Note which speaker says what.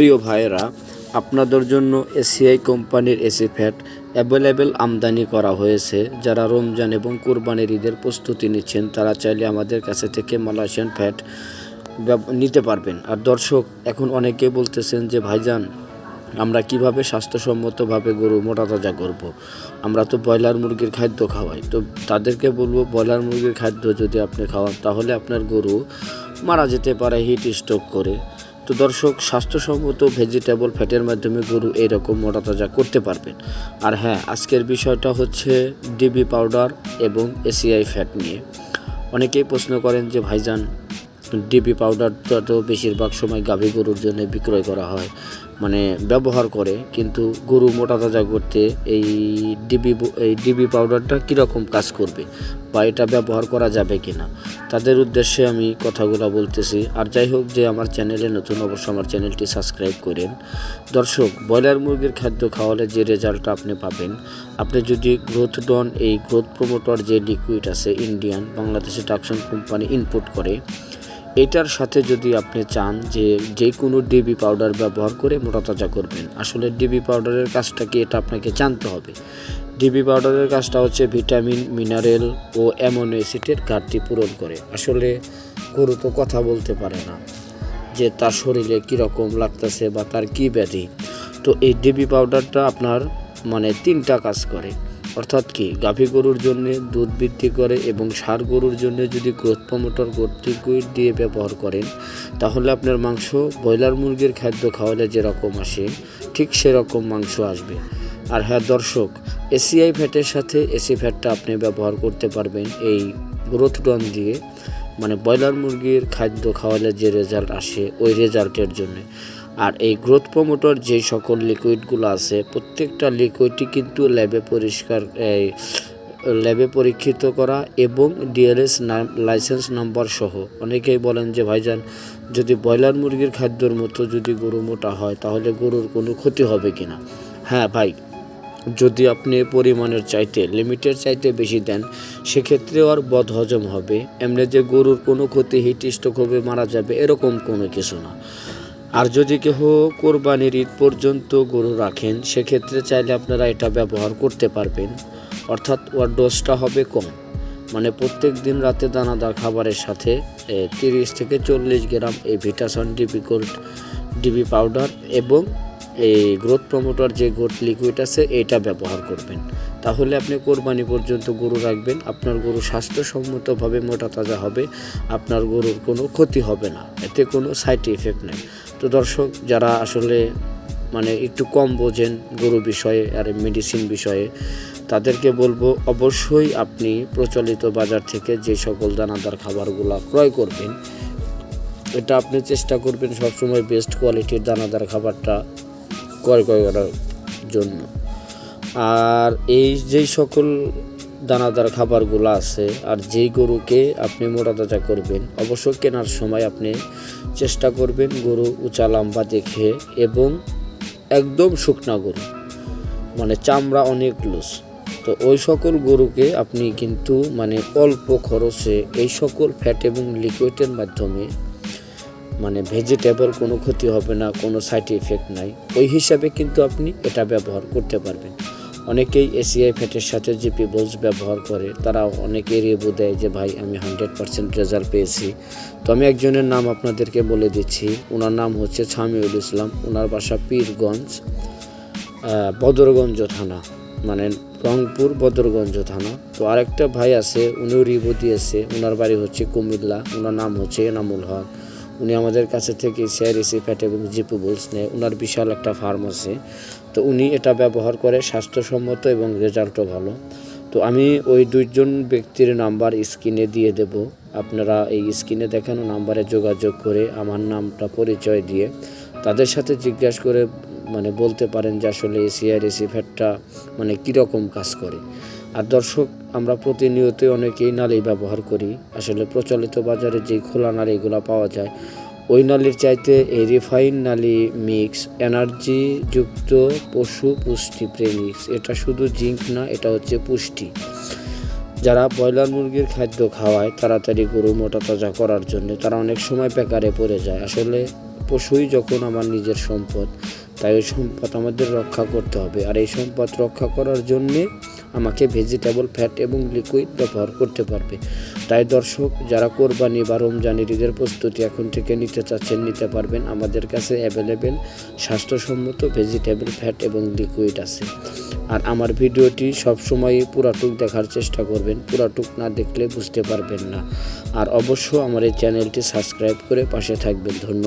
Speaker 1: প্রিয় ভাইয়েরা, আপনাদের জন্য এসিআই কোম্পানির এসি ফ্যাট অ্যাভেলেবেল আমদানি করা হয়েছে। যারা রমজান এবং কোরবানির ঈদের প্রস্তুতি নিচ্ছেন, তারা চাইলে আমাদের কাছে থেকে মালয়েশিয়ান ফ্যাট নিতে পারবেন। আর দর্শক, এখন অনেকে বলতেছেন যে, ভাইজান, আমরা কীভাবে স্বাস্থ্যসম্মতভাবে গরু মোটা তাজা করব। আমরা তো ব্রয়লার মুরগির খাদ্য খাওয়াই। তো তাদেরকে বলব, ব্রয়লার মুরগির খাদ্য যদি আপনি খাওয়ান, তাহলে আপনার গরু মারা যেতে পারে হিট স্ট্রোক করে। তো দর্শক, স্বাস্থ্যসম্মত ভেজিটেবল ফ্যাটের মাধ্যমে গরু এরকম মোটা তাজা করতে পারবেন। আর হ্যাঁ আজকের বিষয়টা হচ্ছে ডিবি পাউডার এবং এসিআই ফ্যাট নিয়ে। অনেকেই প্রশ্ন করেন যে, ভাইজান ডিবি পাউডারটা তো বেশিরভাগ সময় গাভী গরুর জন্য বিক্রয় করা হয়। মানে ব্যবহার করে, কিন্তু গরু মোটা তাজা করতে এই ডিবি এই ডিবি পাউডারটা কীরকম কাজ করবে বা এটা ব্যবহার করা যাবে কি না তাদের উদ্দেশ্যে আমি কথাগুলো বলতেছি। আর যাই হোক যে আমার চ্যানেলে নতুন অবশ্য আমার চ্যানেলটি সাবস্ক্রাইব করেন। দর্শক, ব্রয়লার মুরগির খাদ্য খাওয়ালে যে রেজাল্টটা আপনি পাবেন, আপনি যদি গ্রোথ ডন এই গ্রোথ প্রমোটর যে লিকুইড আছে ইন্ডিয়ান বাংলাদেশে টাকসন কোম্পানি ইনপুট করে এটার সাথে যদি আপনি চান যে যে কোনো ডিবি পাউডার ব্যবহার করে মোটা তাজা করবেন, আসলে ডিবি পাউডারের কাজটা কি এটা আপনাকে জানতে হবে? ডিবি পাউডারের কাজটা হচ্ছে ভিটামিন, মিনারেল ও অ্যামোনো অ্যাসিডের ঘাটতি পূরণ করে। আসলে গরু তো কথা বলতে পারে না যে তার শরীরে কীরকম লাগতেছে বা তার কী ব্যাধি। তো এই ডিবি পাউডারটা আপনার মানে তিনটা কাজ করে। অর্থাৎ কি? গাভী গরুর জন্য দুধ বৃদ্ধি করে এবং সার গরুর জন্য যদি গ্রোথ প্রমোটর লিকুইড দিয়ে ব্যবহার করেন, তাহলে আপনার মাংস ব্রয়লার মুরগির খাদ্য খাওয়ালে যেরকম আসে, ঠিক সেরকম মাংস আসবে। আর হ্যাঁ দর্শক, এসিআই ফ্যাটের সাথে এসি ফ্যাটটা আপনি ব্যবহার করতে পারবেন এই গ্রোথ ডন দিয়ে। মানে ব্রয়লার মুরগির খাদ্য খাওয়ালে যে রেজাল্ট আসে, ওই রেজাল্টের জন্য। আর এই গ্রোথ প্রমোটর যে সকল লিকুইডগুলো আছে, প্রত্যেকটা লিকুইডই কিন্তু ল্যাবে পরিষ্কার ল্যাবে পরীক্ষিত করা এবং ডিএলএস লাইসেন্স নাম্বার সহ। অনেকেই বলেন যে, ভাইজান, যদি ব্রয়লার মুরগির খাদ্যর মতো যদি গরু মোটা হয়, তাহলে গরুর কোনো ক্ষতি হবে কিনা? হ্যাঁ ভাই, যদি আপনি পরিমাণের চাইতে লিমিটের চাইতে বেশি দেন সেক্ষেত্রে আর বদ হজম হবে। এমনি যে গরুর কোনো ক্ষতি হিট স্ট্রোক হবে, মারা যাবে, এরকম কোনো কিছু না। আর যদি কেহ কোরবানির ঈদ পর্যন্ত গরু রাখেন, সেক্ষেত্রে চাইলে আপনারা এটা ব্যবহার করতে পারবেন। অর্থাৎ ওর ডোজটা হবে কম। মানে প্রত্যেক দিন রাতে দানাদার খাবারের সাথে তিরিশ থেকে চল্লিশ গ্রাম এই ভিটাসন ডিবি গোল্ড ডিবি পাউডার এবং এই গ্রোথ প্রমোটর যে গোট লিকুইড আছে, এটা ব্যবহার করবেন। তাহলে আপনি কোরবানি পর্যন্ত গরু রাখবেন, আপনার গরু স্বাস্থ্যসম্মতভাবে মোটা তাজা হবে, আপনার গরুর কোনো ক্ষতি হবে না। এতে কোনো সাইড ইফেক্ট নেই। তো দর্শক যারা আসলে মানে একটু কম বোঝেন গরু বিষয়ে আর মেডিসিন বিষয়ে, তাদেরকে বলব অবশ্যই আপনি প্রচলিত বাজার থেকে যে সকল দানাদার খাবারগুলো ক্রয় করবেন, এটা আপনি চেষ্টা করবেন সবসময় বেস্ট কোয়ালিটির দানাদার খাবারটা ক্রয় করার জন্য। আর এই যেই সকল দানাদার খাবারগুলো আছে আর যেই গরুকে আপনি মোটা তাজা করবেন অবশ্য কেনার সময় আপনি চেষ্টা করবেন গরু উঁচা লম্বা দেখে এবং একদম শুকনা গরু মানে চামড়া অনেক লুজ তো ওই সকল গরুকে আপনি কিন্তু মানে অল্প খরচে এই সকল ফ্যাট এবং লিকুইডের মাধ্যমে মানে ভেজিটেবল কোনো ক্ষতি হবে না, কোনো সাইড ইফেক্ট নাই। ওই হিসাবে কিন্তু আপনি এটা ব্যবহার করতে পারবেন। অনেকেই এসিআই ফ্যাটের সাথে যে বোলস ব্যবহার করে তারা অনেকে রেবু দেয় যে, ভাই, আমি হান্ড্রেড পার্সেন্ট রেজাল্ট পেয়েছি। তো আমি একজনের নাম আপনাদেরকে বলে দিচ্ছি। ওনার নাম হচ্ছে ছামিউল ইসলাম। ওনার বাসা পীরগঞ্জ বদরগঞ্জ থানা মানে রংপুর বদরগঞ্জ থানা। তো আরেকটা ভাই আছে, উনিও রিভু দিয়েছে। ওনার বাড়ি হচ্ছে কুমিল্লা। ওনার নাম হচ্ছে এনামুল হক। উনি আমাদের কাছে থেকে সিআরএসি ফ্যাট এবং জিপু বলস নেয় ওনার বিশাল একটা ফার্ম আছে। তো উনি এটা ব্যবহার করে স্বাস্থ্যসম্মত এবং রেজাল্টও ভালো। তো আমি ওই দুইজন ব্যক্তির নাম্বার স্ক্রিনে দিয়ে দেব। আপনারা এই স্ক্রিনে দেখানো নাম্বারে যোগাযোগ করে আমার নামটা পরিচয় দিয়ে তাদের সাথে জিজ্ঞাসা করে মানে বলতে পারেন যে আসলে সিআরএসি ফ্যাটটা মানে কীরকম কাজ করে। আর দর্শক, আমরা প্রতিনিয়তই অনেকেই নালি ব্যবহার করি। আসলে প্রচলিত বাজারে যে খোলা নালিগুলো পাওয়া যায়, ওই নালির চাইতে এই রিফাইন নালি মিক্স এনার্জি যুক্ত পশু পুষ্টি প্রেমিক্স এটা শুধু জিঙ্ক না, এটা হচ্ছে পুষ্টি। যারা ব্রয়লার মুরগির খাদ্য খাওয়ায়, তাড়াতাড়ি গরু মোটা তাজা করার জন্য তারা অনেক সময় বেকারে পড়ে যায়। আসলে পশুই যখন আমার নিজের সম্পদ, তাই ওই সম্পদ আমাদের রক্ষা করতে হবে। আর এই সম্পদ রক্ষা করার জন্যে ভেজিটেবল ফ্যাট এবং লিকুইড ব্যবহার করতে পারবে। তাই দর্শক, যারা কোরবানি বা রমজানের ঈদের প্রস্তুতি এখন থেকে নিতে চাচ্ছেন, নিতে পারবেন। আমাদের কাছে অ্যাভেলেবেল স্বাস্থ্যসম্মত ভেজিটেবল ফ্যাট এবং লিকুইড আছে। আর আমার ভিডিওটি সবসময়ই পুরাটুক দেখার চেষ্টা করবেন। পুরাটুক না দেখলে বুঝতে পারবেন না। আর অবশ্য আমার এই চ্যানেলটি সাবস্ক্রাইব করে পাশে থাকবেন। ধন্যবাদ।